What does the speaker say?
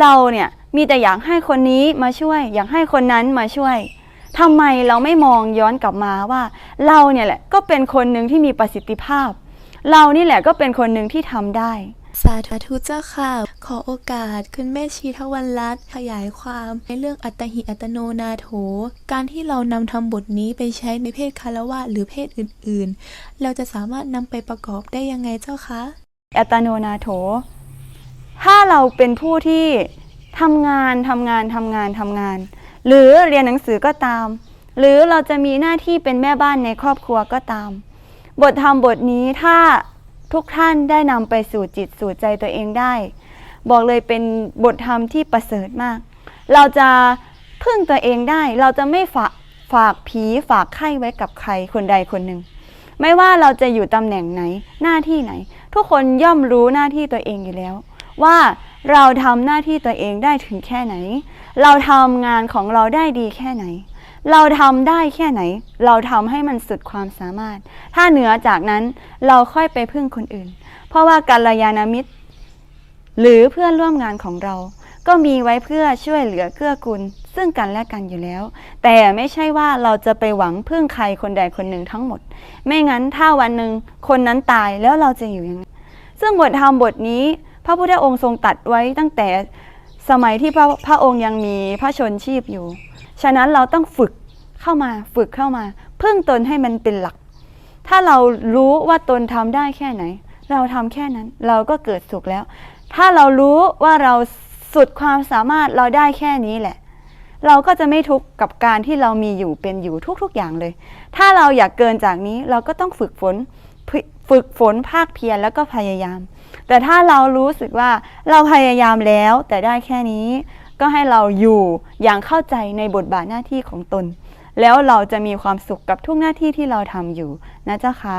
เราเนี่ยมีแต่อยากให้คนนี้มาช่วย อยากให้คนนั้นมาช่วยทำไมเราไม่มองย้อนกลับมาว่า เราเนี่ยแหละก็เป็นคนหนึ่งที่มีประสิทธิภาพ เรานี่แหละก็เป็นคนหนึ่งที่ทำได้สาธุเจ้าค่ะ ขอโอกาสคุณแม่ชีทวันรัตน์ขยายความในเรื่องอัตหิอัตโนนาโถ การที่เรานำทำบทนี้ไปใช้ในเพศคารวะหรือเพศอื่นๆ เราจะสามารถนำไปประกอบได้ยังไงเจ้าคะ อัตโนนาโถถ้า เราเป็นผู้ที่ทำงานทำงานทำงานทำงาน หรือเรียนหนังสือก็ตาม หรือเราจะมีหน้าที่เป็นแม่บ้านในครอบครัวก็ตาม บทธรรมบทนี้ถ้าทุกท่านได้นำไปสู่จิตสู่ใจตัวเองได้ บอกเลยเป็นบทธรรมที่ประเสริฐมาก เราจะพึ่งตัวเองได้ เราจะไม่ฝากฝากผีฝากไข้ไว้กับใครคนใดคนหนึ่งไม่ว่าเราจะอยู่ตำแหน่งไหนหน้าที่ไหน ทุกคนย่อมรู้หน้าที่ตัวเองอยู่แล้ว ว่าเราทำหน้าที่ตัวเองได้ถึงแค่ไหน เราทำงานของเราได้ดีแค่ไหน เราทำได้แค่ไหน เราทำให้มันสุดความสามารถ ถ้าเหนือจากนั้นเราค่อยไปพึ่งคนอื่น เพราะว่ากัลยาณมิตร หรือเพื่อนร่วมงานของเรา ก็มีไว้เพื่อช่วยเหลือเกื้อกูลซึ่งกันและกันอยู่แล้ว แต่ไม่ใช่ว่าเราจะไปหวังพึ่งใครคนใดคนหนึ่งทั้งหมด ไม่งั้นถ้าวันหนึ่งคนนั้นตายแล้วเราจะอยู่ยังไงซึ่งบทธรรมบทนี้ พระพุทธองค์ทรงตัดไว้ตั้งแต่สมัยที่พระพระองค์ยังมีพระชนชีพอยู่ ฉะนั้นเราต้องฝึกเข้ามาฝึกเข้ามาพึ่งตนให้มันเป็นหลัก ถ้าเรารู้ว่าตนทำได้แค่ไหน เราทำแค่นั้นเราก็เกิดสุขแล้ว ถ้าเรารู้ว่าเราสุดความสามารถเราได้แค่นี้แหละ เราก็จะไม่ทุกข์กับการที่เรามีอยู่เป็นอยู่ทุกๆอย่างเลย ถ้าเราอยากเกินจากนี้เราก็ต้องฝึกฝน ฝึกฝนภาคเพียรแล้วก็พยายาม แต่ถ้าเรารู้สึกว่าเราพยายามแล้วแต่ได้แค่นี้ ก็ให้เราอยู่อย่างเข้าใจในบทบาทหน้าที่ของตน แล้วเราจะมีความสุขกับทุกหน้าที่ที่เราทำอยู่นะเจ้าคะ